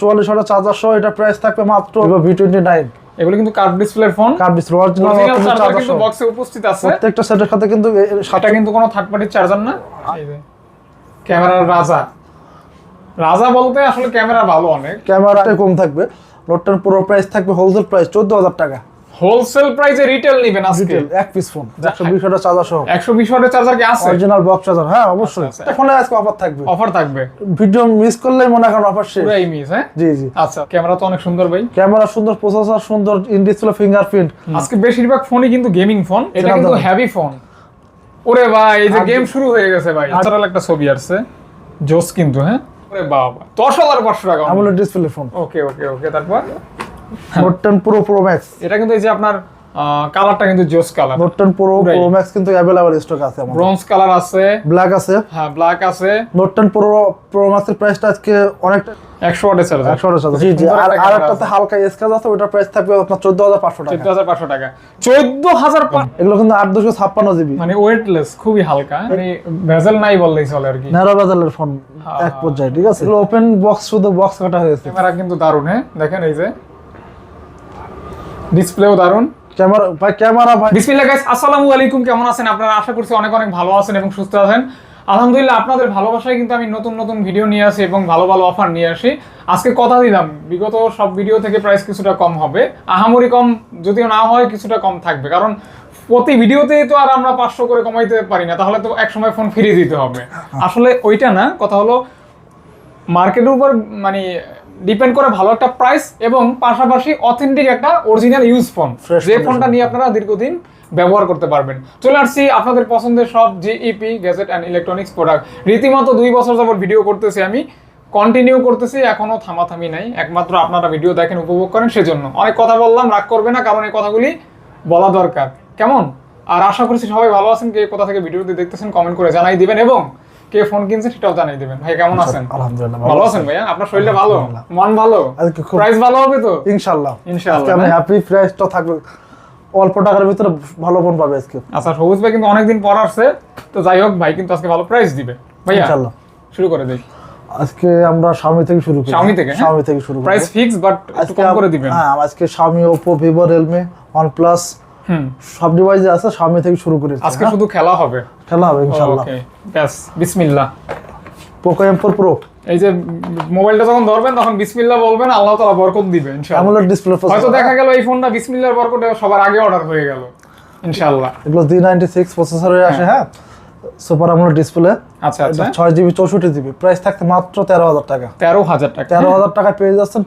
চুয়াল্লিশ হাজার চার্জার সহ এটা প্রাইস থাকবে মাত্র ভি টোয়েন্টি নাইন এগুলো কিন্তু কার্ভ ডিসপ্লের ফোন ডিসপ্লে অরিজিনাল চার্জার কিন্তু বক্সে উপস্থিত আছে। প্রত্যেকটা সেটের সাথে কিন্তু সেটা কোনো থার্ড পার্টির চার্জার না। ক্যামেরার রাজা রাজা বলতে আসলে ক্যামেরা ভালো অনেক। ক্যামেরাটা কম থাকবে। নোট টেন প্রো প্রাইস থাকবে হোলসেল প্রাইস চোদ্দ হাজার টাকা। হোলসেল প্রাইসে রিটেল নেবেন আজকে? এক পিস ফোন একশো বিশ চার্জার সহ। একশো বিশ ওয়াটের চার্জার কি আছে? অরিজিনাল বক্স চার্জার হ্যাঁ অবশ্যই। আচ্ছা, আচ্ছা। ফোনে আজকে অফার থাকবে। অফার থাকবে। ভিডিও মিস করলেই মনে করেন অফার শেষ। পুরাই মিস হ্যাঁ? জি জি। আচ্ছা ক্যামেরা তো অনেক সুন্দর ভাই। ক্যামেরা সুন্দর প্রসেসর সুন্দর ইন ডিসপ্লে ফিঙ্গারপ্রিন্ট আজকে বেশিরভাগ ফোনই কিন্তু গেমিং ফোন এটা কিন্তু হেভি ফোন ওরে ভাই এই যে গেম শুরু হয়ে গেছে ভাই। ন্যাচারাল একটা ছবি আসছে। জোস কিন্তু হ্যাঁ? ওরে বাবা দশ হাজার পাঁচশো টাকা। আমলের display phone okay okay okay তারপর? Note ten pro pro max এটা কিন্তু এই যে আপনার কালারটা কিন্তু জোস colour note ten pro pro max কিন্তু অ্যাভেলেবল স্টক আছে আমার ব্রোঞ্জ কালার আছে। ব্ল্যাক আছে। হ্যাঁ ব্ল্যাক আছে। নোট টেন প্রো প্রো ম্যাক্সের প্রাইসটা আজকে অনেকটা একশো ওয়াটের চার্জার একশো জি জি। আর একটা আর হালকা স্ক্র্যাচ আছে ওটার প্রাইস থাকবে আপনার চোদ্দ হাজার পাঁচশো চোদ্দ টাকা হাজার পাঁচশো টাকা। চোদ্দ হাজার এগুলো কিন্তু আট দুশো ছাপ্পান্ন জিবি। মানে ওয়েটলেস খুবই হালকা। মানে ভেজেল নাই বললেই চলে আর কি। ন্যারো বাজারের ফোন এক পর্যায়ে ঠিক আছে? এগুলো ওপেন বক্স শুধু বক্স কাটা হয়েছে। ক্যামেরা কিন্তু দারুণ হ্যাঁ? দেখেন এই যে। ডিসপ্লেও দারুণ। ক্যামেরা ভাই ক্যামেরা ভাই। বিসমিল্লাহ গাইস আসসালামু আলাইকুম কেমন আছেন আপনারা? আশা করছি অনেক অনেক ভালো আছেন এবং সুস্থ আছেন। আলহামদুলিল্লাহ আপনাদের ভালোবাসায় কিন্তু আমি নতুন নতুন ভিডিও নিয়ে আসি এবং ভালো ভালো অফার নিয়ে আসি। আজকে কথা দিলাম বিগত সব ভিডিও থেকে প্রাইস কিছুটা কম হবে। আহামরি কম যদিও না হয় কিছুটা কম থাকবে। কারণ প্রতি ভিডিওতেই তো আর আমরা পাঁচশো করে কমাইতে পারি না তাহলে তো এক সময় ফোন ফিরিয়ে দিতে হবে। আসলে ওইটা না কথা হলো মার্কেটের উপর মানে ডিপেন্ড করে ভালো একটা প্রাইস এবং পাশাপাশি অথেন্টিক একটা অরিজিনাল ইউজ ফোন যে ফোনটা নিয়ে আপনারা দীর্ঘদিন ব্যবহার করতে পারবেন। চলে আসছি আপনাদের পছন্দের সব GEP gadget and electronics product রীতিমতো দুই বছর যাবত ভিডিও করতেছি আমি কন্টিনিউ করতেছি এখনও থামাথামি নাই। একমাত্র আপনারা ভিডিও দেখেন উপভোগ করেন সেজন্য। অনেক কথা বললাম রাগ করবে না কারণ এই কথাগুলি বলা দরকার। কেমন? আর আশা করছি সবাই ভালো আছেন কে কোথা থেকে ভিডিওটি দেখতেছেন কমেন্ট করে জানাই দিবেন এবং কে ফোন কিনছে সেটাও জানাই দিবেন। ভাই কেমন আছেন? আলহামদুলিল্লাহ ভালো আছেন ভাইয়া? আপনার শরীরটা ভালো? মন ভালো? প্রাইস ভালো হবে তো? ইনশাআল্লাহ, আজকে আমি হ্যাঁ? হ্যাপি প্রাইসটা থাকবে। অল্প টাকার ভিতরে ভালো ফোন পাবে আজকে। আচ্ছা সবুজ ভাই কিন্তু অনেকদিন পর আসছে। তো যাই হোক ভাই কিন্তু আজকে ভালো প্রাইস দিবে। ভাইয়া ইনশাল্লাহ শুরু করে দেই। আজকে আমরা Xiaomi থেকে শুরু করি। Xiaomi থেকে, হ্যাঁ? Xiaomi থেকে শুরু করি। প্রাইস ফিক্স বাট একটু কম করে দিবেন। হ্যাঁ আজকে Xiaomi Oppo Vivo Realme OnePlus সব ডিভাইসে আছে সামনে থেকে শুরু করে আজকে শুধু খেলা হবে? খেলা হবে ইনশাআল্লাহ। ওকে ব্যাস বিসমিল্লাহ। পোকো এম4 প্রো এই যে মোবাইলটা যখন ধরবেন তখন বিসমিল্লাহ বলবেন আল্লাহ তাআলা বরকত দিবেন ইনশাআল্লাহ। আমলের ডিসপ্লে হয়তো দেখা গেল এই ফোনটা বিসমিল্লাহর বরকতে সবার আগে অর্ডার হয়ে গেল ইনশাআল্লাহ। এগুলো D96 প্রসেসরে আসে হ্যাঁ? সুপার AMOLED ডিসপ্লে আচ্ছা আচ্ছা। ছয় জিবি চৌষট্টি জিবি প্রাইস থাকতে মাত্র তেরো হাজার টাকা। তেরো হাজার টাকা। তেরো হাজার টাকা পেয়ে যাচ্ছেন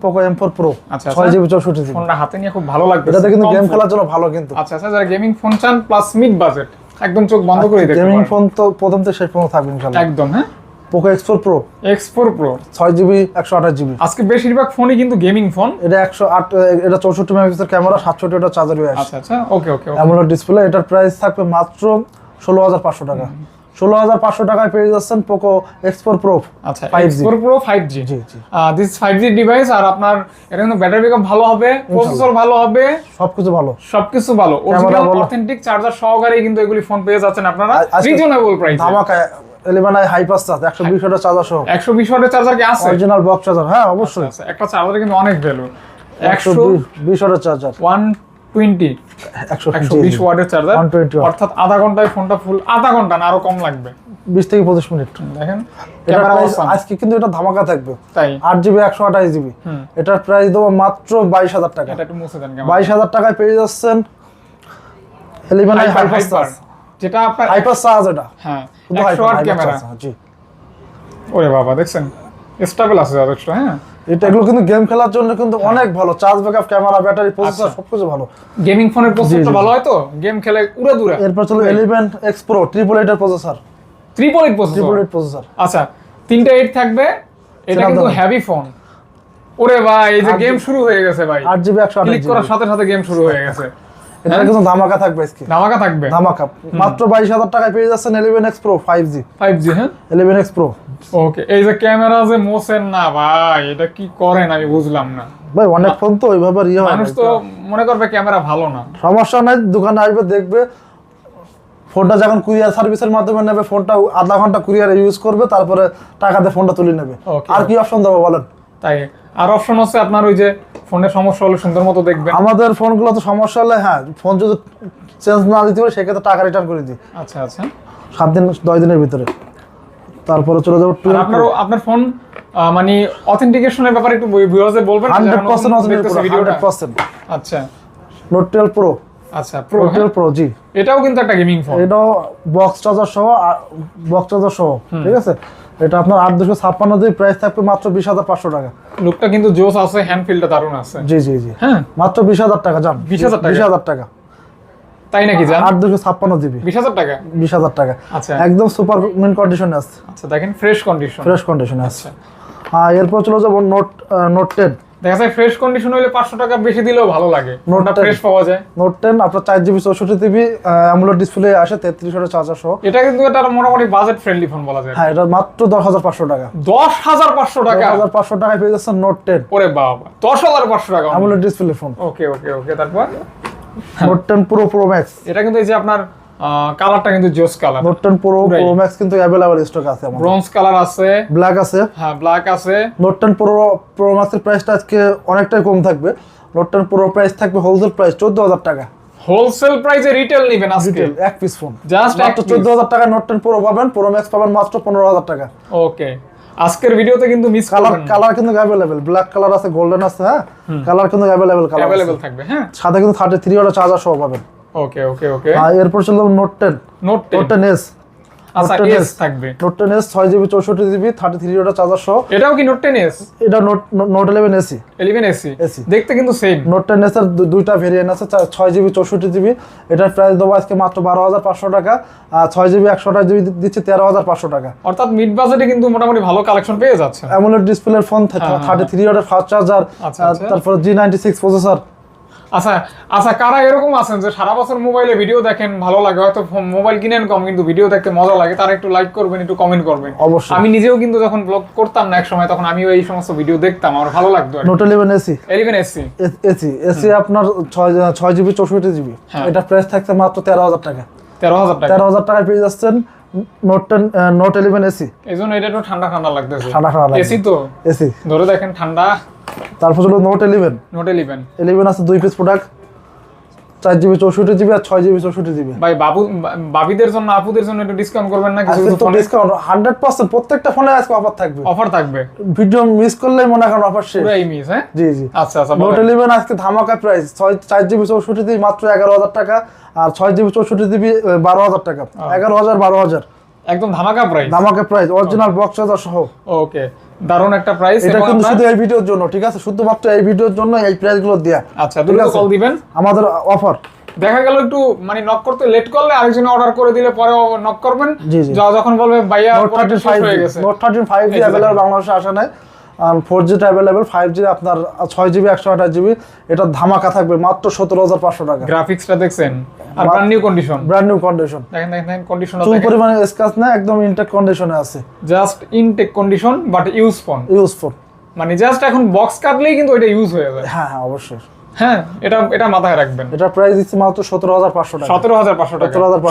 আচ্ছা, আচ্ছা। জিবি চৌষট্টি জিবি ফোনটা হাতে নিয়ে খুব ভালো লাগবে কিন্তু গেম খেলার জন্য ভালো কিন্তু। আচ্ছা আচ্ছা যারা গেমিং ফোন চান প্লাস মিড বাজেট একদম চোখ বন্ধ করে দেখতে গেমিং ফোন তো প্রথম থেকে শেষ পর্যন্ত থাকবে ইনশাল্লাহ একদম হ্যাঁ। Poco X four pro X four pro ছয় জিবি একশো আঠাশ জিবি আজকে বেশিরভাগ ফোনই কিন্তু গেমিং ফোন এটা একশো আট এটা চৌষট্টি মেগাপিক্সেল ক্যামেরা সাতষট্টি ওটা চার্জার আচ্ছা আচ্ছা। ওকে ওকে অ্যামোলেড ডিসপ্লে এটার প্রাইস থাকবে মাত্র ষোলো হাজার পাঁচশো টাকা। ষোলো হাজার পাঁচশো টাকায় পেয়ে যাচ্ছেন পোকো এক্স ফোর প্রো আচ্ছা five G pro five G this five G device আর আপনার এটা কিন্তু ব্যাটারি ব্যাকআপ ভালো হবে প্রসেসর ভালো হবে। সবকিছু ভালো। সবকিছু ভালো। অথেন্টিক চার্জার সহকারে কিন্তু এগুলি ফোন পেয়ে যাচ্ছেন আপনারা। রিজনেবল প্রাইস ধামাকা ইলেভেন আই হাইপাস চার্জ একশো বিশ চার্জার সহ। একশো বিশ চার্জার কি আছে? অরিজিনাল বক্স চার্জার হ্যাঁ অবশ্যই। আচ্ছা, একটা চার্জার কিন্তু অনেক ভ্যালু একশো বিশ চার্জার ওয়ান টোয়েন্টি একশো বিশ ওয়াটের চার্জার অর্থাৎ আধা ঘন্টায় ফোনটা ফুল আধা ঘণ্টা না আরও কম লাগবে। বিশ থেকে পঁচিশ মিনিট। দেখেন আজকে কিন্তু এটা ধামাকা থাকবে। তাই। আট জিবি একশো আঠাশ জিবি এটার প্রাইস দেবো মাত্র বাইশ হাজার টাকা। এটা একটু মুছে দেন বাইশ হাজার টাকায় পেয়ে যাচ্ছেন আই Hyper, চার্জ যেটা আপনার হাইপাস চার্জ এটা। হ্যাঁ একশো Hyper ক্যামেরা জি। ওরে বাবা দেখছেন? স্টেবল আছে যথেষ্ট হ্যাঁ? এটা এগুলো কিন্তু গেম খেলার জন্য কিন্তু অনেক ভালো। Charge backup camera battery processor. সবকিছু ভালো। গেমিং ফোনের প্রসেসরটা ভালো হয় তো? গেম খেলে উড়ে দূরে। এরপর চলো ইলেভেন এক্স প্রো ট্রিপল এইটের processor triple eight processor triple eight processor আচ্ছা তিনটা এইট থাকবে। এটা কিন্তু হেভি ফোন ওরে ভাই এই যে গেম শুরু হয়ে গেছে ভাই। আট জিবি একশো আঠাশ ক্লিক করার সাথে সাথে গেম শুরু হয়ে গেছে। এটা কিন্তু ধামাকা থাকবে আজকে। ধামাকা থাকবে? ধামাকা। মাত্র বাইশ হাজার টাকায় পেয়ে যাচ্ছেন হ্যাঁ? ওকে এই যে ক্যামেরা যে মোসেন না ভাই এটা কি করেন আমি বুঝলাম না। ভাই অনেক ফোন তো ওইভাবে ইয়ে হয় মানুষ তো মনে করবে ক্যামেরা ভালো না। সমস্যা নাই দোকানে আসবে দেখবে। ফোনটা যখন কুরিয়ার সার্ভিসের মাধ্যমে নেবে ফোনটা আধা ঘণ্টা কুরিয়ারে ইউজ করবে তারপরে টাকা দিয়ে ফোনটা তুলে নেবে। আর কি অপশন দেবো বলেন? তাই আর অপশন হচ্ছে আপনার ওই যে ফোনের সমস্যা হলে সুন্দর মতো দেখবেন। আমাদের ফোনগুলো তো সমস্যা হলে হ্যাঁ ফোন যদি চেঞ্জ না দিতে পারে সেক্ষেত্রে টাকা রিটার্ন করে দিই। আচ্ছা আচ্ছা। সাত দিন দশ দিনের ভিতরে। তারপরে চলে যাব আপনার আপনার ফোন মানে অথেন্টিকেশনের ব্যাপারে একটু ভিউয়ার্সে বলবেন হান্ড্রেড যারা পার্সেন্ট নতুন দেখতেছে ভিডিওটা হান্ড্রেড পার্সেন্ট আচ্ছা। নোট টুয়েলভ প্রো আচ্ছা প্রো টুয়েলভ প্রো জি। এটাও কিন্তু একটা গেমিং ফোন এটাও বক্স চার্জার সহ বক্স চার্জার সহ ঠিক আছে? এটা আপনার আট দুশো ছাপ্পান্ন দিয়ে প্রাইস থাকবে মাত্র বিশ হাজার পাঁচশো টাকা। লুকটা কিন্তু জোস আছে হ্যান্ড ফিলটা দারুণ আছে। জি জি জি। হ্যাঁ। মাত্র বিশ হাজার টাকা যান বিশ হাজার বিশ হাজার টাকা। তাই নাকি জান? আট দুশো ছাপ্পান্ন জিবি। বিশ হাজার টাকা? বিশ হাজার টাকা। আচ্ছা। একদম সুপার মিন কন্ডিশনে আছে। আচ্ছা দেখেন ফ্রেশ কন্ডিশন ফ্রেশ কন্ডিশনে আছে। হ্যাঁ এরপর চলে যাব নোট নোট টেন দেখা যায় ফ্রেশ কন্ডিশন হলে পাঁচশো টাকা বেশি দিলেও ভালো লাগে। নোটটা 10 ফ্রেশ পাওয়া যায়। নোট টেন আপনার চার জিবি চৌষট্টি জিবি অ্যামুলেট ডিসপ্লে আসে তেত্রিশ হাজার চার্জার সহ এটা কিন্তু একটা মোটামুটি বাজেট ফ্রেন্ডলি ফোন বলা যায়। হ্যাঁ এটা মাত্র দশ হাজার পাঁচশো টাকা। দশ হাজার পাঁচশো টাকা। হাজার পাঁচশো টাকায় পেয়ে যাচ্ছেন নোট টেন ওরে বাবা দশ হাজার পাঁচশো টাকা। AMOLED display phone okay okay okay তারপর? Note ten pro pro max এটা কিন্তু এই যে আপনার কালারটা কিন্তু জোস কালার প্রো প্রো ম্যাক্স কিন্তু অ্যাভেলেবল স্টক আছে আমাদের। ব্রোঞ্জ কালার আছে। ব্ল্যাক আছে। হ্যাঁ ব্ল্যাক আছে। প্রো প্রো ম্যাক্সের প্রাইসটা আজকে অনেকটাই কম থাকবে। প্রো প্রাইস থাকবে হোলসেল প্রাইস চোদ্দ হাজার টাকা হোলসেল প্রাইসে রিটেল নেবেন আজকে? এক পিস ফোন জাস্ট মাত্র চোদ্দ হাজার টাকা নোট প্রো পাবেন প্রো ম্যাক্স পাবেন মাত্র পনেরো হাজার টাকা। ওকে আজকের ভিডিওতে কিন্তু মিস কালার কালার কিন্তু অ্যাভেলেবেল ব্ল্যাক কালার আছে গোল্ডেন আছে হ্যাঁ? কালার কিন্তু অ্যাভেলেবেল কালার অ্যাভেলেবল থাকবে হ্যাঁ। সাথে কিন্তু থার্টি থ্রি ওয়াটের চার্জার সহ পাবেন। ওকে ওকে ওকে এরপর note ten note note ten S আচ্ছা এস থাকবে। নোট টেন এস ছয় জিবি চৌষট্টি জিবি থার্টি থ্রি ওয়াটের চার্জার সহ। এটাও কি নোট টেন এস এটা note note eleven SE eleven SE AC দেখতে কিন্তু সেম নোট টেন এস এর দু- দুইটা ভেরিয়েন্ট আছে ছয় জিবি চৌষট্টি জিবি এটার প্রাইস দেবো আজকে মাত্র বারো হাজার পাঁচশো টাকা আর ছয় জিবি একশো আঠাশ জিবি দিচ্ছে তেরো হাজার পাঁচশো টাকা। অর্থাৎ মিড বাজেটে কিন্তু মোটামুটি ভালো কালেকশন পেয়ে যাচ্ছে অ্যামোলেড ডিসপ্লের phone thirty three fast charger. তারপরে জি নাইনটি সিক্স প্রসেসর আচ্ছা আচ্ছা কারা এরকম আছেন যে সারা বছর মোবাইলে ভিডিও দেখেন ভালো লাগে? হয়তো মোবাইল কিনেন কম কিন্তু ভিডিও দেখতে মজা লাগে। তারা একটু লাইক করবেন একটু কমেন্ট করবেন। অবশ্যই। আমি নিজেও কিন্তু যখন ব্লগ করতাম না এক সময় তখন আমিও এই সমস্ত ভিডিও দেখতাম। আমার ভালো লাগতো note eleven SE eleven SE SE SE আপনার ছয় ছয় জিবি চৌষট্টি জিবি হ্যাঁ। এটা প্রাইস থাকছে মাত্র তেরো হাজার টাকা। তেরো হাজার টাকা। তেরো হাজার টাকায় পেয়ে যাচ্ছেন নোট নোট ইলেভেন এসি এই জন্য এটা একটু ঠান্ডা ঠান্ডা লাগতেছে। ঠান্ডা ঠান্ডা। এসি তো? এসি ধরে দেখেন ঠান্ডা। তারপর হলো note eleven note eleven eleven আছে দুই পিস প্রোডাক্ট চার জিবি চৌষট্টি জিবি আর ছয় জিবি চৌষট্টি জিবি। ভাই বাবু বাবিদের জন্য আপুদের জন্য একটু ডিসকাউন্ট করবেন না কিছু তো ডিসকাউন্ট হান্ড্রেড পার্সেন্ট প্রত্যেকটা ফোনে আজকে অফার থাকবে। অফার থাকবে? ভিডিও মিস করলেই মনে করেন অফার শেষ। পুরাই মিস হ্যাঁ? জি জি। আচ্ছা আচ্ছা নোট ইলেভেন আজকে ধামাকা প্রাইস ছয় চার জিবি চৌষট্টি জিবি মাত্র এগারো হাজার টাকা আর ছয় জিবি চৌষট্টি জিবি বারো হাজার টাকা। এগারো হাজার বারো হাজার। একদম ধামাকা প্রাইস ধামাকা প্রাইস অরিজিনাল বক্স সহ। ওকে দারুণ একটা প্রাইস এটা কিন্তু শুধু এই ভিডিওর জন্য ঠিক আছে? শুধুমাত্র এই ভিডিওর জন্য এই প্রাইসগুলো দেয়া। আচ্ছা দুটো কল দিবেন। আমাদের অফার দেখা গেল একটু মানে নক করতে লেট করলে আরেকজন অর্ডার করে দিলে পরে নক করবেন। যখন বলবে ভাইয়া নোট ফাইভ হয়ে গেছে। নোট থার্টি ফাইভ জি এই যে অ্যাভেলেবল দেখেন। বাংলাদেশে আসে নাই। ফোর জিটা অ্যাভেলেবল ফাইভ জি আপনার ছয় জিবি একশো আঠাশ জিবি এটা ধামাকা থাকবে মাত্র সতেরো হাজার পাঁচশো টাকা। গ্রাফিক্সটা দেখছেন? আর brand new condition brand new condition দেখেন দেখেন কন্ডিশন চুল পরিমাণে না একদম ইনটেক কন্ডিশনে আছে। Just intact condition but use phone useful মানে জাস্ট এখন বক্স কাটলেই কিন্তু এটা ইউজ হয়ে যায়। হ্যাঁ হ্যাঁ অবশ্যই। হ্যাঁ এটা এটা মাথায় রাখবেন। এটা প্রাইস দিচ্ছে মাত্র সতেরো হাজার পাঁচশো টাকা। সতেরো হাজার পাঁচশো টাকা। সতেরো হাজার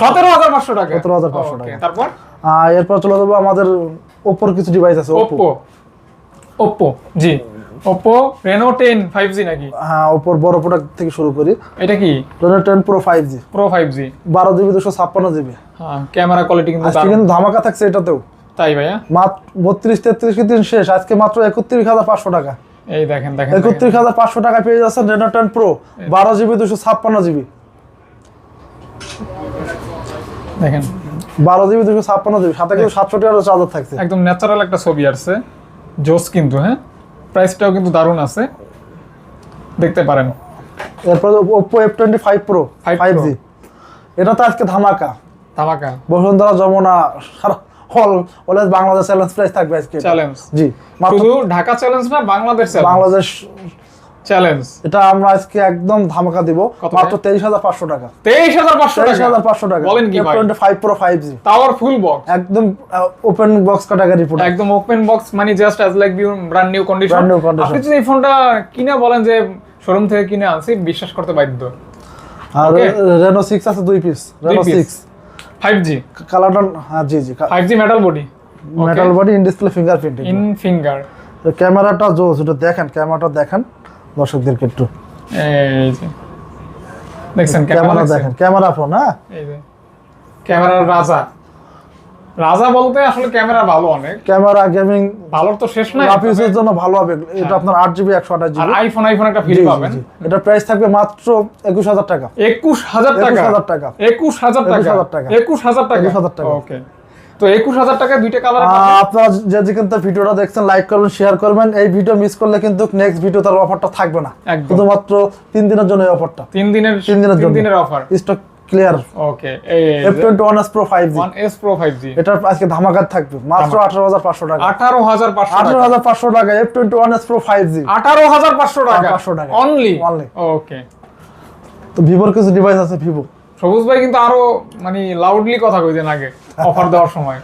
পাঁচশো টাকা। 17,500 Okay, টাকা। তারপর? এরপর চলে যাব আমাদের ওপোর কিছু ডিভাইস আছে ওপো ওপ্পো জি। রেনো টেন ফাইভ জি নাকি? হ্যাঁ ওপোর বড় প্রোডাক্ট থেকে শুরু করি। এটা কি? Reno ten pro five G pro five G বারো জিবি দুশো ছাপ্পান্ন জিবি। হ্যাঁ ক্যামেরা কোয়ালিটি কিন্তু। কিন্তু ধামাকা থাকছে এটাতেও। তাই ভাইয়া? মাত্র বত্রিশ তেত্রিশ দিন শেষ? আজকে মাত্র একত্রিশ হাজার পাঁচশো টাকা। এই দেখেন দেখেন দেখেন। একত্রিশ হাজার পাঁচশো টাকা পেয়ে যাচ্ছেন রেনো টেন প্রো বারো জিবি দুশো ছাপ্পান্ন জিবি। দেখেন। বারো জিবি দুশো ছাপ্পান্ন জিবি। সাথে কিন্তু সাতশো টাকার চার্জার থাকছে। একদম ন্যাচারাল একটা ছবি আসছে। জোস কিন্তু হ্যাঁ? প্রাইসটাও কিন্তু দারুণ আছে। দেখতে পারেন। এরপর Oppo F twenty five pro 5 five Pro। G এটা তো আজকে ধামাকা। ধামাকা। বসুন্ধরা যমুনা হল অলওয়েজ বাংলাদেশ চ্যালেঞ্জ প্রাইস থাকবে আজকে চ্যালেঞ্জ জি শুধু ঢাকা চ্যালেঞ্জ না বাংলাদেশ বাংলাদেশ চ্যালেঞ্জ এটা আমরা আজকে একদম ধামাকা দিব। মাত্র টাকা? তেইশ হাজার পাঁচশো টাকা। তেইশ হাজার পাঁচশো তেইশ টাকা হাজার পাঁচশো টাকা। বলেন কি ভাই? Twenty five pro five tower full box একদম ওপেন বক্স ক্যাটাগরি প্রোডাক্ট একদম ওপেন বক্স মানে just as like brand new condition. আপনি যদি এই ফোনটা কিনে বলেন যে শোরুম থেকে কিনে আনছি বিশ্বাস করতে বাধ্য। আর রেনো সিক্স আছে দুই piece Reno piece। Six five G কালারটা হ্যাঁ জি জি। Five G metal body metal body in display fingerprinting in finger ক্যামেরাটা জোস এটা দেখেন ক্যামেরাটা দেখেন। দর্শকদেরকে একটু। দেখছেন ক্যামেরা ক্যামেরা দেখেন ক্যামেরা ফোন হ্যাঁ? ক্যামেরার রাজা। রাজা বলতে আসলে ক্যামেরা ভালো অনেক। ক্যামেরা গেমিং ভালোর তো শেষ নাই। জন্য ভালো হবে। এটা আপনার জিবি একশো আইফোন আইফোন একটা পাবেন। এটা প্রাইস থাকবে মাত্র একুশ হাজার টাকা। একুশ হাজার টাকা? 21,000 টাকা। একুশ হাজার টাকা? 21,000 টাকা। একুশ হাজার টাকা? 21,000 টাকা। ওকে তো একুশ হাজার টাকা দুইটা কালার আপনারা যে যেখান থেকে ভিডিওটা দেখছেন লাইক করবেন শেয়ার করবেন। এই ভিডিও মিস করলে কিন্তু নেক্সট ভিডিও তার অফারটা থাকবে না। শুধুমাত্র তিন দিনের জন্য এই অফারটা তিন দিনের তিন দিনের জন্য। দিনের অফার স্টক ক্লিয়ার ওকে আজকে থাকবে। মাত্র টাকা। টাকা। F twenty one S pro five G আঠারো হাজার পাঁচশো টাকা। 500 টাকা। Only Only। ওকে তো ভিভোর কিছু ডিভাইস আছে ভিভো সবুজ ভাই কিন্তু আরও মানে লাউডলি কথা কইতেন আগে। অফার দেওয়ার সময়।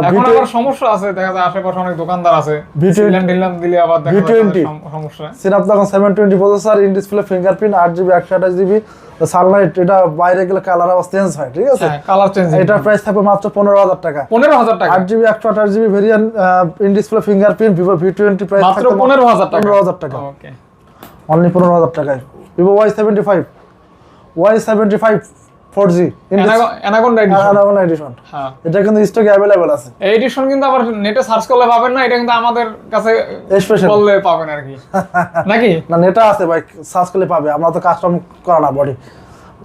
এখন আবার সমস্যা আছে দেখা যায় আশেপাশে অনেক দোকানদার আছে। V20 সিলেন টিলেন দিলে আবার দেখা যায় V20 তাদের সম- সমস্যা। Snapdragon seven twenty processor in display fingerprint GB GB sunlight এটা বাইরে গেলে কালার আবার চেঞ্জ হয় ঠিক আছে? হ্যাঁ কালার চেঞ্জ এটার প্রাইস থাকবে মাত্র পনেরো হাজার টাকা। পনেরো হাজার টাকা। আট GB GB variant in display fingerprint Vivo V twenty price মাত্র পনেরো হাজার টাকা। পনেরো হাজার টাকা। ওকে অনলি টাকায়। Vivo Y seventy five Y seventy five four G anaconda edition edition হ্যাঁ। এটা কিন্তু স্টকে अवेलेबल আছে। এই এডিশন কিন্তু আবার নেটে সার্চ করলে পাবেন না এটা কিন্তু আমাদের কাছে স্পেশাল বললে পাবেন আর কি। নাকি? না নেটা আছে ভাই সার্চ করলে পাবে। আমরা তো কাস্টম করা না বডি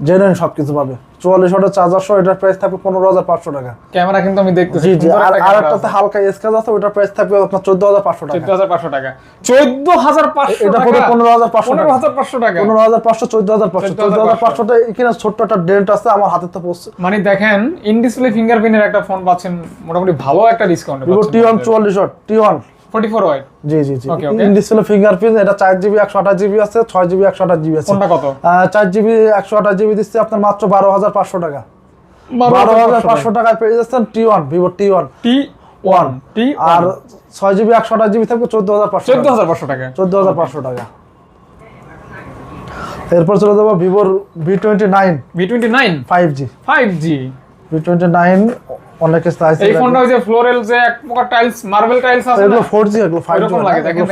জেনুইন সব কিছু পাবে। চুয়াল্লিশ ওয়াটের চার্জার সহ এটার প্রাইস থাকবে পনেরো হাজার পাঁচশো টাকা। ক্যামেরা কিন্তু আমি দেখতেছি জি জি আর আর একটাতে হালকা স্কাচ আছে ওটার প্রাইস থাকবে আপনার চোদ্দ হাজার পাঁচশো টাকা। চোদ্দ হাজার পাঁচশো টাকা। চোদ্দ হাজার পাঁচশো এটা পড়বে পনেরো হাজার পাঁচশো পনেরো হাজার পাঁচশো টাকা? পনেরো হাজার পাঁচশো চোদ্দ হাজার পাঁচশো। 14,500 চোদ্দ হাজার পাঁচশোটা এখানে ছোট্ট একটা ডেন্ট আছে আমার হাতে তো পড়ছে। মানে দেখেন ইন ডিসপ্লে ফিঙ্গারপ্রিন্টের একটা ফোন পাচ্ছেন মোটামুটি ভালো একটা ডিসকাউন্ট টি ওয়ান চুয়াল্লিশ watt T one forty four G G G. Okay, okay. In display fingerprint এটা চার জিবি একশো আঠাশ জিবি আছে ছয় জিবি একশো আঠাশ জিবি আছে। কোনটা কত? আহ, চার জিবি দিচ্ছে আপনার মাত্র টাকা। টাকায় পেয়ে যাচ্ছেন ওয়ান টি ওয়ান আর ছয় জিবি একশো আঠাশ জিবি থাকবে চোদ্দ হাজার পাঁচশো চোদ্দ হাজার পাঁচশো টাকা? চোদ্দ হাজার পাঁচশো টাকা। এরপর চলে যাব ভিভোর V twenty nine V twenty nine five G five G V twenty nine অনেকে চাইছে এই ফোনটা ওই যে ফ্লোরেল যে এক প্রকার টাইলস মার্বেল টাইলস আছে এগুলো না? ফোর জি এগুলো ফাইভ জি এরকম লাগে দেখেন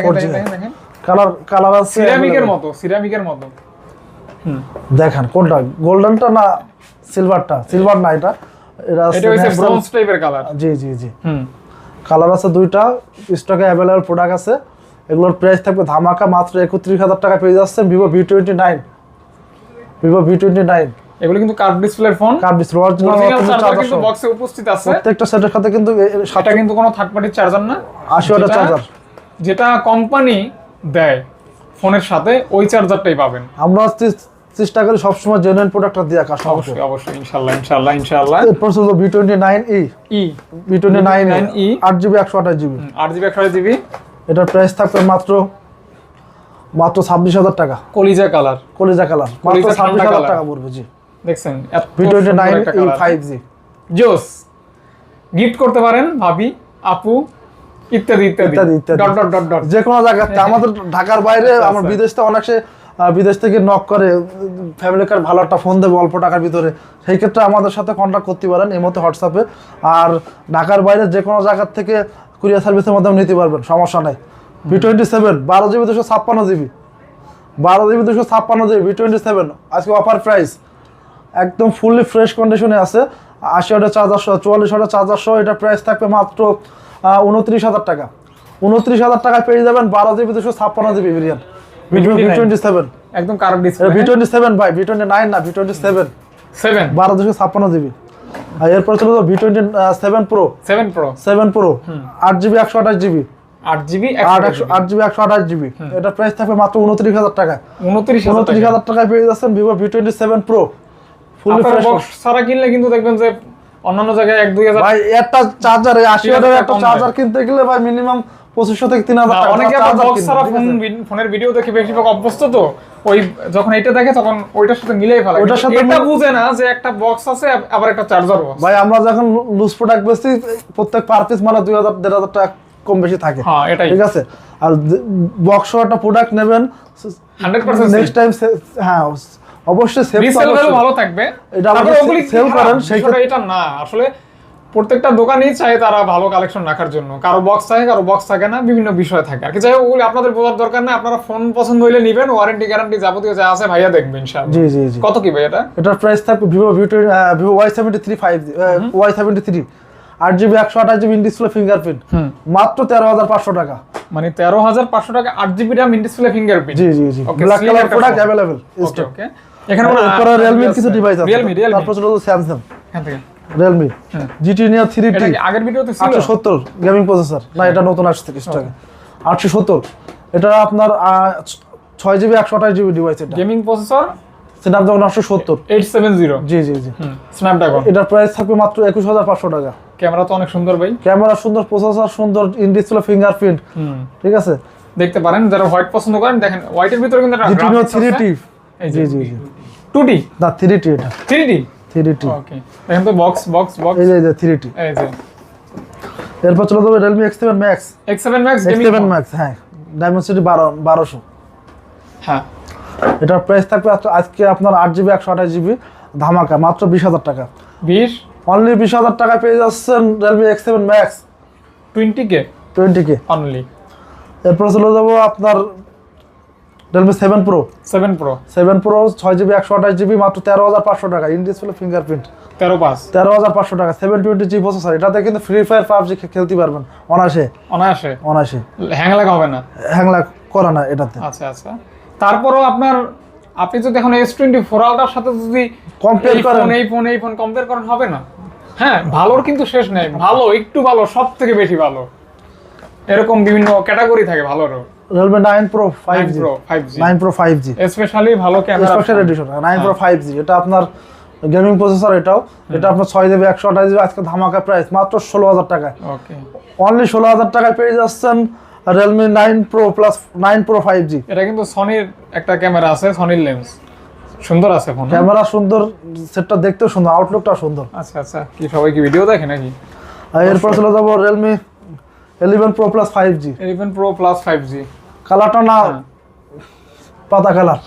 দেখেন কালার কালার আছে সিরামিকের মতো সিরামিকের মতো। দেখেন কোনটা? গোল্ডেনটা না সিলভারটা সিলভার না এটা। এটা এটা ব্রোঞ্জ টাইপের কালার জি জি জি। হুম। কালার আছে দুইটা স্টকে অ্যাভেলেবল প্রোডাক্ট আছে। এগুলোর প্রাইস থাকবে ধামাকা মাত্র একত্রিশ হাজার টাকা পেয়ে যাচ্ছে Vivo V twenty nine Vivo V twenty nine এগুলো কিন্তু কার্ভ ডিসপ্লের phone curved display original charger কিন্তু বক্সে উপস্থিত আছে। প্রত্যেকটা সেটের সাথে কিন্তু এটা কিন্তু কোনো থার্ড পার্টির চার্জার না। আশি ওয়াটের যেটা- চার্জার যেটা কোম্পানি দেয় ফোনের সাথে ওই চার্জারটাই পাবেন। আমরা চেষ্টা করি সবসময় জেনুইন প্রোডাক্টটা দিয়ে কাজ অবশ্যই অবশ্যই ইনশাআল্লাহ ইনশাআল্লাহ ইনশাআল্লাহ এরপর ছিল V twenty nine E E V twenty nine E। আট জিবি একশো আঠাশ জিবি আট জিবি একশো জিবি এটার প্রাইস থাকবে মাত্র মাত্র ছাব্বিশ হাজার টাকা। কলিজা কালার কলিজা কালার মাত্র ছাব্বিশ হাজার। টাকা পড়বে জি। দেখছেন এত ভি টোয়েন্টি সুন্দর নাইন একটা ই colour। ফাইভ জি জোস গিফট করতে পারেন ভাবি আপু ইত্যাদি ইত্যাদি। ডট ডট ডট ডট যে কোনো জায়গাতে আমাদের ঢাকার বাইরে আমার আচ্ছা। বিদেশ থেকে অনেক সে বিদেশ থেকে নক করে ফ্যামিলি কার ভালো একটা ফোন দেবে অল্প টাকার ভিতরে। সেই ক্ষেত্রে আমাদের সাথে কন্ট্যাক্ট করতে পারেন এই মতো হোয়াটসঅ্যাপে আর ঢাকার বাইরে যে কোনো জায়গার থেকে কুরিয়ার সার্ভিসের মাধ্যমে নিতে পারবেন সমস্যা নেই। ভি টোয়েন্টি সেভেন বারো জিবি দুশো ছাপ্পান্ন জিবি। বারো জিবি দুশো ছাপ্পান্ন জিবি ভি টোয়েন্টি সেভেন আজকে অফার প্রাইস একদম ফুললি ফ্রেশ কন্ডিশনে আছে। আশি হাজার চার্জার সহ চুয়াল্লিশ হাজার চার্জার সহ এটা প্রাইস থাকবে মাত্র উনত্রিশ হাজার টাকা। উনত্রিশ হাজার টাকায় পেয়ে যাবেন বারো জিবি দুশো ছাপ্পান্ন GB variant V twenty seven একদম কার্ভ ভি টোয়েন্টি সেভেন ভাই ভি টোয়েন্টি নাইন না ভি টোয়েন্টি সেভেন সেভেন বারো দুশো ছাপ্পান্ন জিবি। আর এরপর চলে V twenty seven pro seven pro seven pro আট জিবি একশো আঠাশ জিবি। আট জিবি আট জিবি। একশো আঠাশ জিবি। এটা প্রাইস থাকবে মাত্র উনত্রিশ হাজার টাকা উনত্রিশ উনত্রিশ হাজার টাকায় পেয়ে যাচ্ছেন Vivo V twenty seven pro fully fresh box ছাড়া কিনলে কিন্তু দেখবেন যে অন্যান্য জায়গায় এক দুই হাজার ভাই একটা চার্জার আশি তিন হাজার হাজার একটা চার্জার কিনতে গেলে ভাই মিনিমাম পঁচিশশো থেকে তিন হাজার না, টাকা অনেকে আবার বক্স ঠিক ফোন ফোনের ভিডিও দেখে বেশিরভাগ অভ্যস্ত তো। ওই যখন এটা দেখে তখন ওইটার সাথে মিলাই ফেলে। ওইটার সাথে এটা বুঝে না যে একটা বক্স আছে আবার একটা চার্জারও আছে। ভাই আমরা যখন লুজ প্রোডাক্ট বেচি প্রত্যেক পার পিস মানে হাজার দেড় হাজার টাকা কম বেশি থাকে। হ্যাঁ এটাই। ঠিক আছে? আর বক্স একটা প্রোডাক্ট নেবেন। হান্ড্রেড পার্সেন্ট নেক্সট টাইম হ্যাঁ অবশ্যই রিসেল ভালো থাকবে। এটা ওগুলি sell করেন, বিষয়টা এটা না। আসলে প্রত্যেকটা দোকানেই চাই তারা ভালো কালেকশন রাখার জন্য। কারও বক্স থাকে কারও বক্স থাকে না বিভিন্ন বিষয় থাকে। আর কি যাই হোক ওগুলো আপনাদের বোঝার দরকার নেই। আপনারা ফোন পছন্দ হইলে নেবেন ওয়ারেন্টি গ্যারান্টি যাবতীয় যা আছে ভাইয়া দেখবেন ইনশাআল্লাহ। জি জি জি। কত কি ভাই এটা? এটার প্রাইস থাকবে Vivo Vivo Vivo Y seventy three five Y seventy three আট জিবি একশো আঠাশ জিবি ডিসপ্লে ফিঙ্গারপ্রিন্ট মাত্র তেরো হাজার পাঁচশো টাকা। মানে তেরো হাজার পাঁচশো টাকা আট GB RAM in display fingerprint G G. G black colour product. Available okay okay এখানে এরপরে রিয়েলমির কিছু ডিভাইস আছে। রিয়েলমি রিয়েলমি তারপর ছিল স্যামসাং এখান থেকে। জিটি নিয়ে থ্রি এটা কি আগের ভিডিওতে ছিল? আটশো সত্তর গেমিং প্রসেসর না এটা নতুন আসছে স্টকে আটশো সত্তর। এটা আপনার আহ, ছয় জিবি একশো আঠাশ জিবি ডিভাইস এটা। গেমিং প্রসেসর স্ন্যাপড্রাগন আটশো সত্তর। এইট সেভেন জিরো জি জি জি। স্ন্যাপড্রাগন এটার প্রাইস থাকবে মাত্র একুশ হাজার পাঁচশো টাকা। ক্যামেরা তো অনেক সুন্দর ভাই। ক্যামেরা সুন্দর প্রসেসর সুন্দর ইন ডিসপ্লে ফিঙ্গারপ্রিন্ট ঠিক আছে? দেখতে পারেন যারা হোয়াইট পছন্দ করেন দেখেন হোয়াইটের ভিতরে কিন্তু একটা টি এই জি জি জি। টু ডি না থ্রি টি এটা। Three D three T okay দেখেন তো বক্স বক্স বক্স এই যে এই যে থ্রি টি এই যে। এরপর চলে যাবে seven max X seven max X max হ্যাঁ। ডায়মন্ড বারো বারোশো। হ্যাঁ। এটার প্রাইস থাকবে আজকে- আপনার আট জিবি একশো আঠাশ জিবি ধামাকা মাত্র বিশ হাজার টাকা। বিশ? অনলি বিশ হাজার টাকা পেয়ে যাচ্ছেন max twenty K twenty K only এরপর চলে যাব আপনার Realme seven pro seven pro seven pro ছয় জিবি একশো আঠাশ জিবি মাত্র তেরো হাজার পাঁচশো টাকা। ইন ডিসপ্লে ফিঙ্গারপ্রিন্ট তেরো পাঁচ। তেরো হাজার পাঁচশো টাকা। সেভেন টোয়েন্টি জি প্রসেসর এটাতে কিন্তু ফ্রি ফায়ার পাবজি খেলতে পারবেন। অনায়াসে। অনায়াসে। হ্যাং লাগা হবে না? হ্যাংলা করে না এটাতে। আচ্ছা আচ্ছা। তারপরও আপনার আপনি যদি এখন এস টোয়েন্টি ফোর আলটার সাথে যদি কম্পেয়ার করেন। এই ফোন এই ফোন কম্পেয়ার করেন হবে না? হ্যাঁ ভালোর কিন্তু শেষ নেই। ভালো একটু ভালো সব থেকে বেশি ভালো। এরকম বিভিন্ন ক্যাটাগরি থাকে ভালোরও। Realme nine pro five G pro five G nine pro five G specially ভালো camera special edition nine pro five G এটা আপনার গেমিং প্রসেসর এটাও। এটা আপনার ছয় জিবি একশো আঠাশ জিবি আজকে ধামাকা প্রাইস মাত্র ষোলো হাজার টাকায়। ওকে অনলি ষোলো হাজার টাকায় পেয়ে যাচ্ছেন Realme nine pro plus nine pro five G এটা কিন্তু সনির একটা ক্যামেরা আছে সনির লেন্স সুন্দর আছে ফোন ক্যামেরা সুন্দর সেটটা দেখতেও সুন্দর আউটলুকটা সুন্দর। আচ্ছা আচ্ছা। কি সবাই কি ভিডিও দেখে নাকি? এরপর চলে যাব Realme eleven pro plus five G eleven pro plus five G কালারটা না হ্যাঁ। পাতা কালার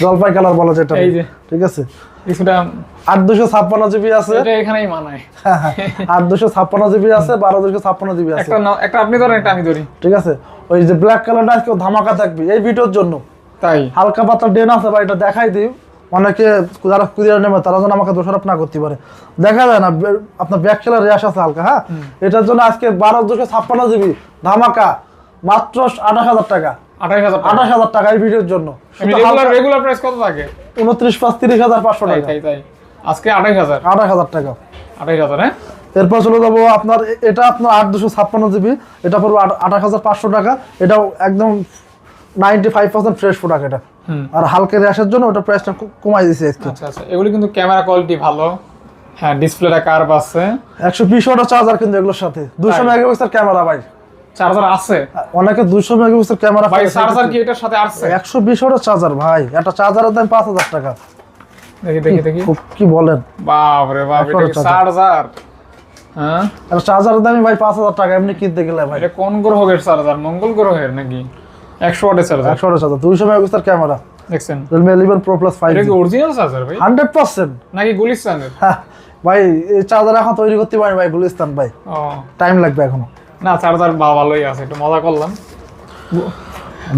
জলপাই কালার বলা যেটা এই যে। ঠিক আছে? কিছুটা আট দুশো ছাপ্পান্ন জিবি আছে। এটা এখানেই মানায়। আট দুশো ছাপ্পান্ন জিবি আছে বারো দুশো ছাপ্পান্ন জিবি আছে। একটা একটা আপনি ধরেন একটা আমি ধরি। ঠিক আছে? ওই যে ব্ল্যাক কালারটা আজকে ধামাকা থাকবে এই ভিডিওর জন্য। তাই। হালকা পাতলা ডেন আছে বা এটা দেখাই দিই। অনেকে যারা কুরিয়ার নেবে তারা যেন আমাকে দোষারোপ না করতে পারে। দেখা যায় না আপনার ব্যাক খেলার রেয়াস আছে হালকা হ্যাঁ? এটার জন্য আজকে বারো দুশো ছাপ্পান্ন জিবি ধামাকা মাত্র আঠাশ হাজার টাকা। আঠাশ হাজার টাকা। এই ভিডিওর জন্য। রেগুলার প্রাইস কত থাকে? উনত্রিশ পাঁচ তিরিশ হাজার পাঁচশো টাকা। আজকে আঠাশ হাজার। আঠাশ হাজার টাকা। আঠাশ হাজার হ্যাঁ? এরপর চলে যাব আপনার এটা আপনার আট দুশো ছাপ্পান্ন জিবি এটা পড়বে আঠাশ হাজার পাঁচশো টাকা। এটাও একদম ninety five percent fresh product এটা আর হালকা র্যাশের জন্য ওটা প্রাইসটা কমাই দিয়েছে আচ্ছা আচ্ছা। এগুলি কিন্তু ক্যামেরা কোয়ালিটি ভালো। হ্যাঁ ডিসপ্লেটা কার্ভ আছে। একশো বিশ ওয়াটের চার্জার কিন্তু এগুলোর সাথে। দুশো? মেগাপিক্সেল ক্যামেরা ভাই। চার্জার আছে? অনেকে দুশো মেগাপিক্সেল ক্যামেরা ভাই চার্জার কি এটার সাথে আসছে? একশো বিশ চার্জার ভাই। একটা চার্জারের দাম পাঁচ হাজার টাকা। দেখি দেখি দেখি। খুব কি বলেন? বাপ রে বাপ এটা চার্জার হ্যাঁ? একটা চার্জারের দামই ভাই পাঁচ হাজার টাকা এমনি কিনতে গেলে ভাই। এটা কোন গ্রহের চার্জার মঙ্গল গ্রহের নাকি? একশো ওয়াটের চার্জার একশো ওয়াটের চার্জার দুইশো মেগাপিক্সেল ক্যামেরা। দেখছেন। প্রো প্লাস ফাইভ এটা কি অরিজিনাল চার্জার ভাই? Hundred percent. নাকি গুলিস্তানের? ভাই এই চার্জার এখন তৈরি করতে পারি ভাই গুলিস্তান ভাই। টাইম লাগবে এখনও। না চার্জার ভালোই আছে একটু মজা করলাম।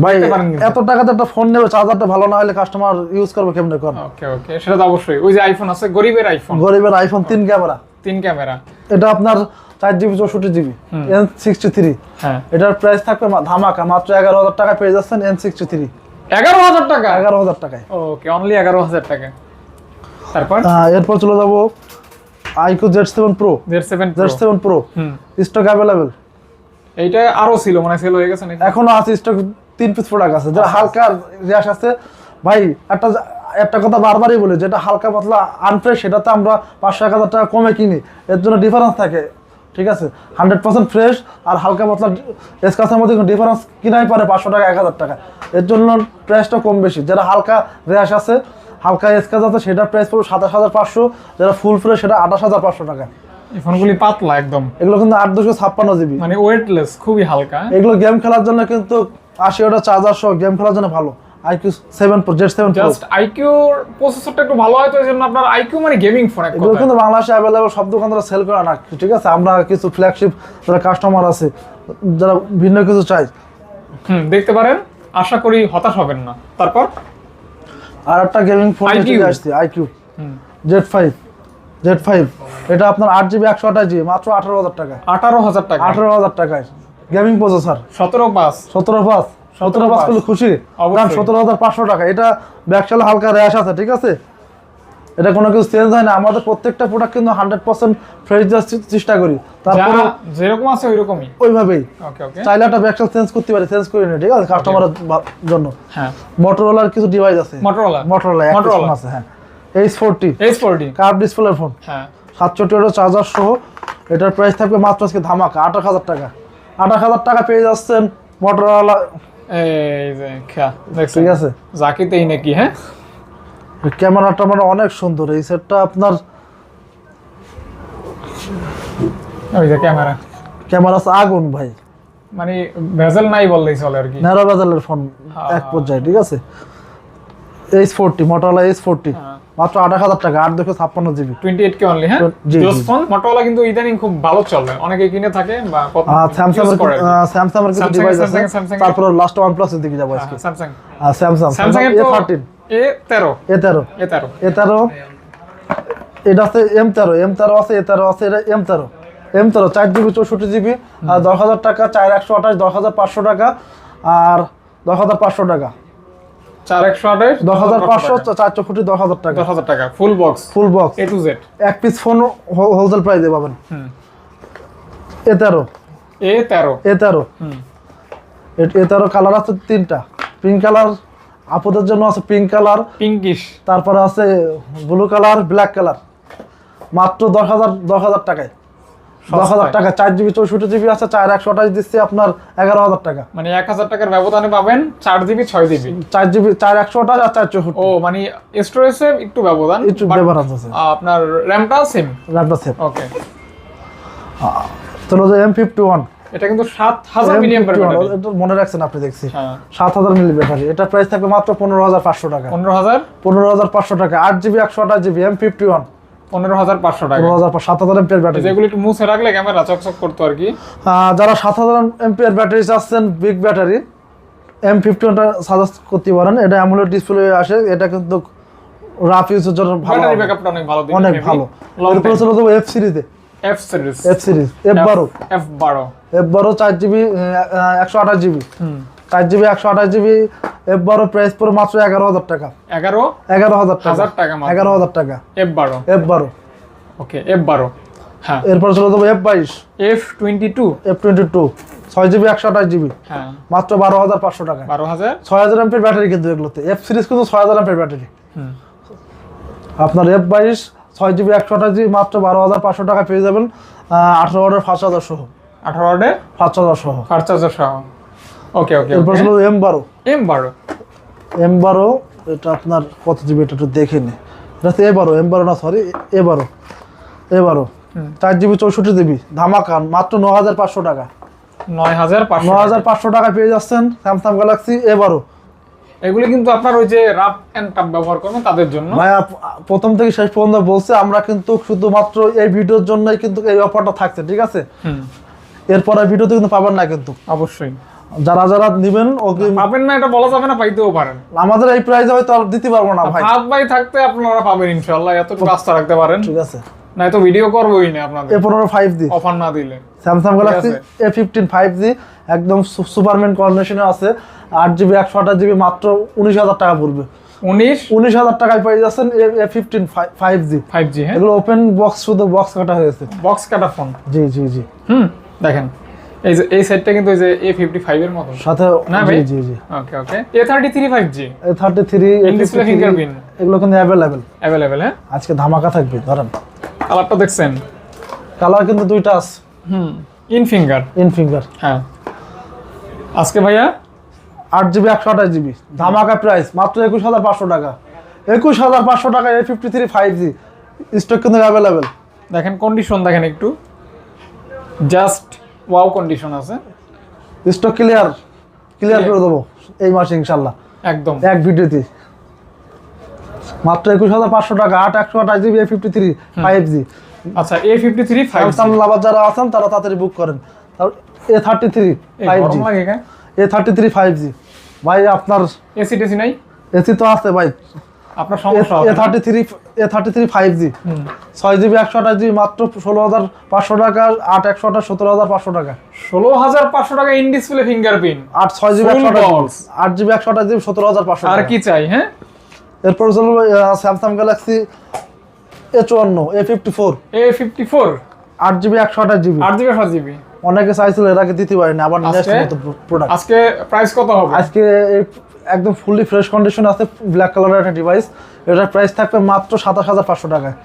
ভাই পারেন। এত টাকাতে একটা ফোন নেবে চার্জারটা ভালো না হলে কাস্টমার ইউজ করবে কেমনে কর ওকে ওকে সেটা তো অবশ্যই। ওই যে আইফোন আছে গরিবের আইফোন গরিবের আইফোন তিন ক্যামেরা। তিন ক্যামেরা। এটা আপনার চার জিবি চৌষট্টি জিবি এন সিক্সটি থ্রি হ্যাঁ। এটার প্রাইস থাকবে ধামাকা মাত্র এগারো হাজার টাকা পেয়ে যাচ্ছেন এন সিক্সটি থ্রি এগারো হাজার টাকা? এগারো হাজার টাকায়। ওকে অনলি এগারো হাজার টাকা। তারপর? এরপর চলে যাব iQOO Z seven pro Z seven Z seven pro stock available এইটা আরও ছিল মানে সেল হয়ে গেছে নাকি? এখনও আছে স্টক তিন পিস প্রোডাক্ট আছে। যারা হালকা র্যাশ আছে ভাই একটা একটা কথা বারবারই বলি যেটা হালকা পাতলা আনফ্রেশ সেটাতে আমরা পাঁচশো এক হাজার টাকা কমে কিনি এর জন্য ডিফারেন্স থাকে। ঠিক আছে? হান্ড্রেড পার্সেন্ট ফ্রেশ আর হালকা পাতলা এসকাসের মধ্যে কোনো ডিফারেন্স কিনাই পারে? পাঁচশো টাকা এক হাজার টাকা। এর জন্য প্রাইসটা কম বেশি। যারা হালকা র্যাশ আছে হালকা এসকাস আছে সেটার প্রাইস পড়বে সাতাশ হাজার পাঁচশো। যারা ফুল ফ্রেশ সেটা আঠাশ হাজার পাঁচশো টাকা। এই ফোনগুলি পাতলা একদম। এগুলো কিন্তু আট দুশো ছাপ্পান্ন জিবি। মানে ওয়েটলেস খুবই হালকা। এগুলো গেম খেলার জন্য কিন্তু আশি ওটা চার্জার সহ গেম খেলার জন্য ভালো। IQOO seven pro Z seven pro just iQOO প্রসেসরটা একটু ভালো হয় তো এই জন্য আপনার আইকিউ মানে গেমিং ফোন এক কথায়। কিন্তু বাংলাদেশে অ্যাভেলেবল সব দোকানদারা সেল করে না। ঠিক আছে আমরা কিছু ফ্ল্যাগশিপ যারা কাস্টমার আছে যারা ভিন্ন কিছু চাই হুম দেখতে পারেন আশা করি হতাশ হবেন না। তারপর? আর একটা গেমিং ফোন আসছে আইকিউ। হুম। জেড ফাইভ জেড ফাইভ এটা আপনার আট জিবি একশো আঠাশ জিবি মাত্র আঠারো হাজার টাকা আঠারো হাজার টাকা আঠারো হাজার টাকায়। গেমিং প্রসেসর সতেরো পাঁচ সতেরো পাঁচ সতেরো পাঁচ। পাঁচ। করলে খুশি দাম সতেরো হাজার পাঁচশো টাকা। এটা ব্যাকশালে হালকা র্যাশ আছে ঠিক আছে? এটা কোনো কিছু চেঞ্জ হয় না। আমাদের প্রত্যেকটা প্রোডাক্ট কিন্তু হান্ড্রেড পার্সেন্ট ফ্রেশ দেওয়ার চেষ্টা করি। তারপরে যেরকম আছে ওইরকমই। ওইভাবেই। ওকে ওকে চাইলে একটা ব্যাকশাল চেঞ্জ করতে পারি চেঞ্জ করি না ঠিক আছে? কাস্টমারের জন্য। হ্যাঁ। মোটরোলার কিছু ডিভাইস আছে। Motorola? Motorola Motorola? আছে হ্যাঁ। H forty H forty curve display phone হ্যাঁ। সাতষট্টি চার্জার সহ। এটার প্রাইস থাকবে মাত্র আজকে ধামাকা আঠাশ হাজার টাকা। আঠাশ হাজার টাকা পেয়ে যাচ্ছেন দেখছেন ঠিক আছে। জাকিতেই নাকি হ্যাঁ? ক্যামেরাটা মানে অনেক সুন্দর এই সেটটা আপনার ওই যে ক্যামেরা। ক্যামেরা আগুন ভাই। মানে ভেজেল নাই বললেই চলে আর কি। ন্যারো বেজালের ফোন এক পর্যায়ে ঠিক আছে? H forty Motorola H forty হ্যাঁ। মাত্র আঠাশ হাজার টাকা আট দুশো ছাপ্পান্ন জিবি। টোয়েন্টি এইট কে অনলি হ্যাঁ জি, জোস ফোন মোটরওয়ালা কিন্তু ইদানিং খুব ভালো চলে। অনেকে কিনে থাকে বা স্যামসাং এর কিছু ডিভাইস আছে। তারপরে লাস্ট ওয়ান প্লাস এর দিকে যাব আজকে। হ্যাঁ, স্যামসাং স্যামসাং স্যামসাং এর এ তো থার্টিন এ তেরো এ তেরো এ তেরো এ তেরো এটা আছে এম তেরো এম তেরো আছে এ তেরো আছে এটা এম তেরো এম তেরো চার জিবি চৌষট্টি জিবি। আর দশ হাজার টাকা চার একশো আঠাশ দশ হাজার পাঁচশো টাকা। আর দশ হাজার পাঁচশো টাকা। চার একশো আঠাশ দশ হাজার পাঁচশো চার চৌষট্টি দশ হাজার টাকা। দশ হাজার টাকা full box full box A to Z এক পিস ফোন হোলসেল প্রাইসে পাবেন। হুম। এ তেরো। এ তেরো। এ তেরো। এ- এ তেরো কালার আছে তিনটা। পিঙ্ক কালার আপুদের জন্য আছে পিঙ্ক কালার পিঙ্কিশ তারপরে আছে ব্লু কালার ব্ল্যাক কালার মাত্র দশ হাজার দশ হাজার টাকায়। দশ হাজার টাকা। চার জিবি চৌষট্টি জিবি আছে চার একশো আঠাশ দিচ্ছে আপনার এগারো হাজার টাকা। মানে এক হাজার টাকার ব্যবধানে পাবেন চার জিবি ছয় জিবি। চার জিবি চার একশো আঠাশ আর চার চৌষট্টি। ও মানে স্টোরেজে একটু ব্যবধান একটু আছে। আপনার র্যামটা সেম র্যামটা সেফ ওকে যে এম ফিফটি ওয়ান এটা কিন্তু সাত হাজার মিলিয়ন মনে রাখছেন আপনি দেখছি। হ্যাঁ। সাত হাজার মিলি ব্যাটারি। এটা প্রাইস থাকবে মাত্র পনেরো হাজার পাঁচশো টাকা। পনেরো হাজার? পনেরো হাজার পাঁচশো টাকা। আট জিবি একশো আঠাশ জিবি এম ফিফটি ওয়ান পনেরো হাজার পাঁচশো টাকা। পনেরো হাজার সাত হাজার এমপিয়ার ব্যাটারি। যেগুলো একটু মুছে রাখলে ক্যামেরা চকচক করতো আর কি। যারা সাত হাজার এমপিআর ব্যাটারি চাচ্ছেন বিগ ব্যাটারি এম ফিফটিনটা সাজেস্ট করতে পারেন। এটা অ্যামুলেট ডিসপ্লে আসে এটা কিন্তু রাফ ইউজের জন্য ভালো অনেক ভালো অনেক ভালো। এরপরে চলে যাব এফ সিরিজে F series F series F বারো। এফ বারো। এফ বারো চার জিবি একশো আঠাশ জিবি হুম। চার জিবি একশো আঠাশ জিবি এফ বারো প্রাইস পড়ে মাত্র এগারো হাজার টাকা। এগারো? এগারো হাজার টাকা। টাকা এগারো হাজার টাকা। এফ বারো? এফ বারো। ওকে এফ বারো। হ্যাঁ। এরপরে চলে যাব এফ বাইশ। F twenty two F twenty two ছয় জিবি একশো আঠাশ জিবি। হ্যাঁ। মাত্র বারো হাজার পাঁচশো টাকা। বারো হাজার? ছয় হাজার এমপির ব্যাটারি কিন্তু এগুলোতে। এফ সিরিজ কিন্তু ছয় হাজার এমপির ব্যাটারি আপনার এফ বাইশ ছয় জিবি একশো আঠাশ জিবি মাত্র বারো হাজার পাঁচশো টাকা পেয়ে যাবেন আঠারো অর্ডার পাঁচ হাজার সহ। আঠারো অর্ডে পাঁচ হাজার সহ। পাঁচ হাজার সহ। ওকে ওকে এরপর ছিল এম বারো। এম বারো। এম বারো এটা আপনার কত জিবি এটা একটু দেখে নি। এটা হচ্ছে এ বারো এম বারো না সরি এ বারো। এ বারো। চার জিবি চৌষট্টি জিবি ধামাকা মাত্র ন হাজার পাঁচশো টাকা। নয় হাজার ন পাঁচশো হাজার পাঁচশো টাকা পেয়ে যাচ্ছেন স্যামসাং গ্যালাক্সি এ বারো। এগুলি কিন্তু আপনার ওই যে রাফ অ্যান্ড টাফ ব্যবহার করবেন তাদের জন্য। ভাইয়া প্রথম থেকে শেষ পর্যন্ত বলছে আমরা কিন্তু শুধুমাত্র এই ভিডিওর জন্যই কিন্তু এই অফারটা থাকছে ঠিক আছে? এরপরে ভিডিওতে কিন্তু পাবেন না কিন্তু। অবশ্যই। যারা যারা নিবেন ওকে পাবেন না এটা বলা যাবে না পাইতেও পারেন। আমাদের এই প্রাইসে হয়তো আর দিতে পারব না ভাই। হাত বাই থাকতে আপনারা পাবেন ইনশাল্লাহ এতটুকু আস্থা রাখতে পারেন। ঠিক আছে। না তো ভিডিও করবোই না আপনাদের। এ পনেরো ফাইভ জি অফার না দিলে। Samsung Galaxy A fifteen five G একদম সুপারম্যান কন্ডিশনে আছে। আট জিবি একশো আঠাশ জিবি মাত্র উনিশ হাজার টাকা পড়বে। উনিশ? উনিশ হাজার টাকায় পেয়ে যাচ্ছেন A fifteen five G five G এগুলো ওপেন বক্স শুধু বক্স কাটা হয়েছে বক্স কাটা ফোন জি জি জি। হুম দেখেন। এই যে এই সেটটা কিন্তু এই যে এ ফিফটি ফাইভ এর মতো সাথে না ভাই? জি G. Okay okay A thirty three five G A thirty three In display fingerprint। এগুলো কিন্তু অ্যাভেলেবেল অ্যাভেলেবেল হ্যাঁ? আজকে ধামাকা থাকবে ধরেন। কালারটা দেখছেন? কালার কিন্তু দুইটা আছে। হুম ইন ফিঙ্গার ইন ফিঙ্গার হ্যাঁ। আজকে ভাইয়া? আট জিবি একশো আঠাশ জিবি ধামাকা প্রাইস মাত্র একুশ হাজার পাঁচশো টাকা। একুশ হাজার পাঁচশো টাকা A fifty three five G stock কিন্তু অ্যাভেলেবেল দেখেন কন্ডিশন দেখেন একটু। জাস্ট ওয়াও কন্ডিশন আছে। স্টক ক্লিয়ার ক্লিয়ার করে দেবো এই মাসে ইনশাল্লাহ। একদম। এক ভিডিওতে। মাত্র একুশ হাজার পাঁচশো টাকা আট একশো আঠাশ GB A fifty three five G আচ্ছা A fifty three five lover যারা আছেন তারা তাড়াতাড়ি বুক করেন। A thirty three five G? A thirty three five G ভাই আপনার এসি টেসি নাই? এসি তো আছে ভাই। আপনার সমস্যা A. Thirty three A thirty three five G. ছয় জিবি একশো আঠাশ জিবি মাত্র ষোলো হাজার পাঁচশো টাকা আট একশো আঠাশ সতেরো হাজার পাঁচশো টাকা। ষোলো হাজার পাঁচশো টাকা ইন ডিসপ্লে ফিঙ্গারপ্রিন্ট আট ছয় জিবি একশো আঠাশ। আট জিবি একশো আঠাশ জিবি সতেরো হাজার পাঁচশো আর কি চাই হ্যাঁ? এরপর চলবো স্যামসাং গ্যালাক্সি এ চুয়ান্ন A fifty four A fifty four আট জিবি একশো আঠাশ জিবি। আট জিবি সাত জিবি। অনেকে চাইছিল এর আগে দিতে পারেনি আবার আজকে? মতো প্রোডাক্ট আজকে প্রাইস কত হবে? আজকে একদম ফুললি ফ্রেশ কন্ডিশন আছে ব্ল্যাক কালারের একটা ডিভাইস এটার প্রাইস থাকবে মাত্র সাতাশ হাজার পাঁচশো টাকায়।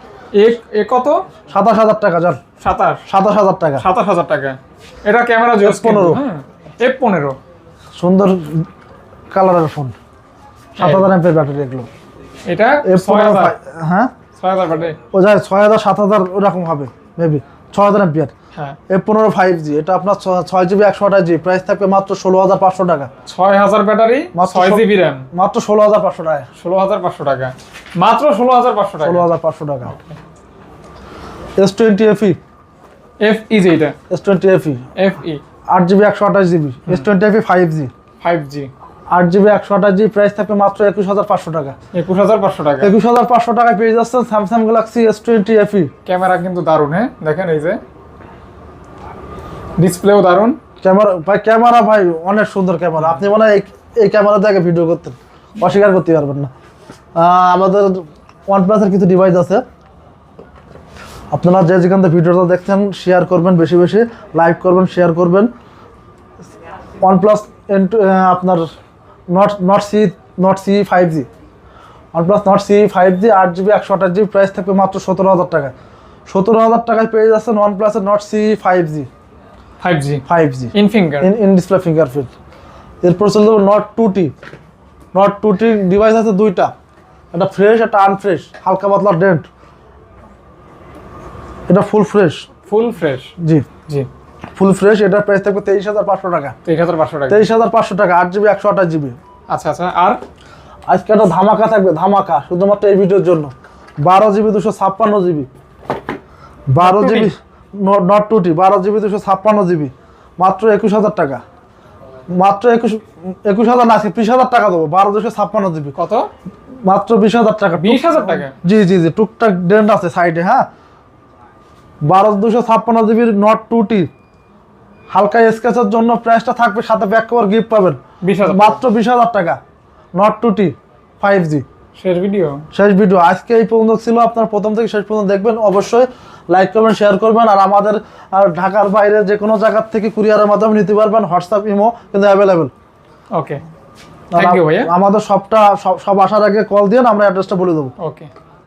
এ কত? সাতাশ হাজার টাকা যান সাতাশ। সাতাশ হাজার টাকা। সাতাশ হাজার টাকা। এটা ক্যামেরা জোস F15 এফ পনেরো। সুন্দর কালারের ফোন সাত হাজার এমপের ব্যাটারি এগুলো। এটা এফ হাজার। হ্যাঁ? ছয় হাজার ব্যাটারি ও যায় ছয় হাজার সাত হাজার ওরকম হবে মেবি ছয় হাজার এমপিয়ার হ্যাঁ। এফ পনেরো ফাইভ জি এটা আপনার ছয় জিবি একশো আঠাশ জিবি প্রাইস থাকবে মাত্র ষোলো হাজার পাঁচশো টাকা। ছয় হাজার ব্যাটারি ছয় জিবি র্যাম মাত্র ষোলো হাজার পাঁচশো টাকা। ষোলো হাজার পাঁচশো টাকা। মাত্র ষোলো হাজার পাঁচশো টাকা। ষোলো হাজার পাঁচশো টাকা। S twenty FE F E যে এটা? S twenty FE F E আট জিবি একশো আঠাশ GB S twenty FE five G five G আট জিবি একশো আঠাশ জিবি প্রাইস থাকবে মাত্র একুশ হাজার পাঁচশো টাকা। একুশ হাজার পাঁচশো টাকা। একুশ হাজার পাঁচশো টাকায় পেয়ে যাচ্ছেন Samsung Galaxy S twenty FE camera কিন্তু দারুণ হ্যাঁ? দেখেন এই যে। ডিসপ্লেও দারুণ। ক্যামেরা ভাই ক্যামেরা ভাই, অনেক সুন্দর ক্যামেরা আপনি মনে হয় এই- ক্যামেরা দেখে ভিডিও করতেন। অস্বীকার করতে পারবেন না। আমাদের ওয়ান প্লাসের কিছু ডিভাইস আছে। আপনারা যে যেখান থেকে ভিডিওটা দেখছেন শেয়ার করবেন বেশি বেশি লাইক করবেন শেয়ার করবেন। ওয়ান প্লাস এন আপনার Nord Nord C Nord C five G one plus Nord C five G আট জিবি একশো আঠাশ জিবি প্রাইস থাকবে মাত্র সতেরো হাজার টাকা সতেরো হাজার টাকায় পেয়ে যাচ্ছেন ওয়ান প্লাসের Nord C five G five G five G in finger in in display fingerprint এরপর চলে যাব Nord two T Nord two T device আছে দুইটা। একটা ফ্রেশ একটা আনফ্রেশ হালকা পাতলা ডেন্ট এটা ফুল ফ্রেশ ফুল ফ্রেশ জি। জি। ফুল ফ্রেশ এটার প্রাইস থাকবে তেইশ হাজার পাঁচশো টাকা। তেইশ হাজার পাঁচশো টাকা। তেইশ হাজার পাঁচশো টাকা আট জিবি একশো আঠাশ জিবি আচ্ছা আচ্ছা আর? আজকে একটা ধামাকা থাকবে ধামাকা শুধুমাত্র এই ভিডিওর জন্য। বারো জিবি দুশো ছাপ্পান্ন জিবি বারো জিবি নট টু টি বারো জিবি দুশো ছাপ্পান্ন জিবি। মাত্র একুশ হাজার টাকা। মাত্র একুশ একুশ হাজার না আজকে বিশ হাজার টাকা দেবো বারো দুশো ছাপ্পান্ন জিবি। কত? মাত্র বিশ হাজার টাকা। বিশ হাজার টাকা? জি জি জি টুকটাক ডেন্ট আছে সাইডে হ্যাঁ? বারো দুশো ছাপ্পান্ন জিবির নট টু টি হালকা স্কেচের জন্য প্রাইসটা থাকবে সাথে ব্যাক কভার গিফট পাবেন। মাত্র বিশ হাজার টাকা Nord two T five G শেষ ভিডিও? শেষ ভিডিও। আজকে এই পর্যন্ত ছিল। আপনার প্রথম থেকে শেষ পর্যন্ত দেখবেন। অবশ্যই লাইক করবেন শেয়ার করবেন। আর আমাদের আর ঢাকার বাইরে যে কোনো জায়গার থেকে কুরিয়ারের মাধ্যমে নিতে পারবেন। হোয়াটসঅ্যাপ ইমো কিন্তু অ্যাভেলেবেল ওকে থ্যাংক ইউ ভাইয়া। আমাদের সবটা সব সব আসার আগে কল দিয়ে আমরা অ্যাড্রেসটা বলে দেবো। ওকে